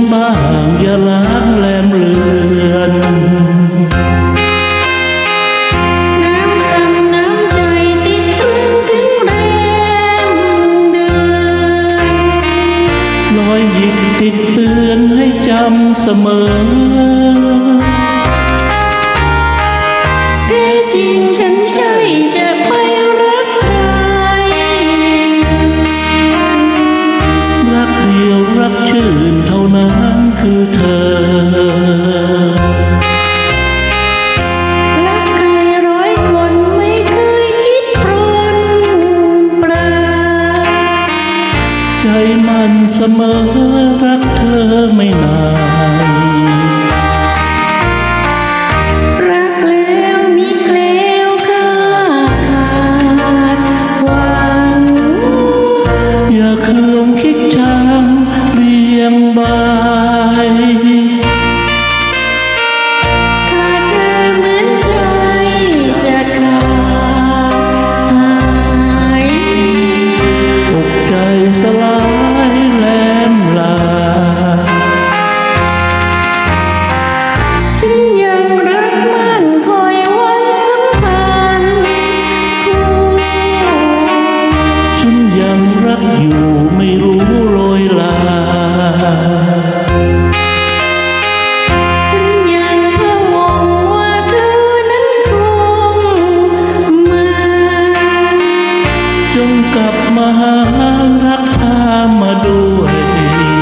em ba hàng và lát lem lượn nói việc thịt tươn hay chăm sờ mơ. Thế chính เธอใจมันเสมอรักเธอไม่นานรักแล้วมีเกลีวข้าขาดหวังอย่าคืมคิดช้ำเรียงบา จงกลับมาหารักอามาด้วย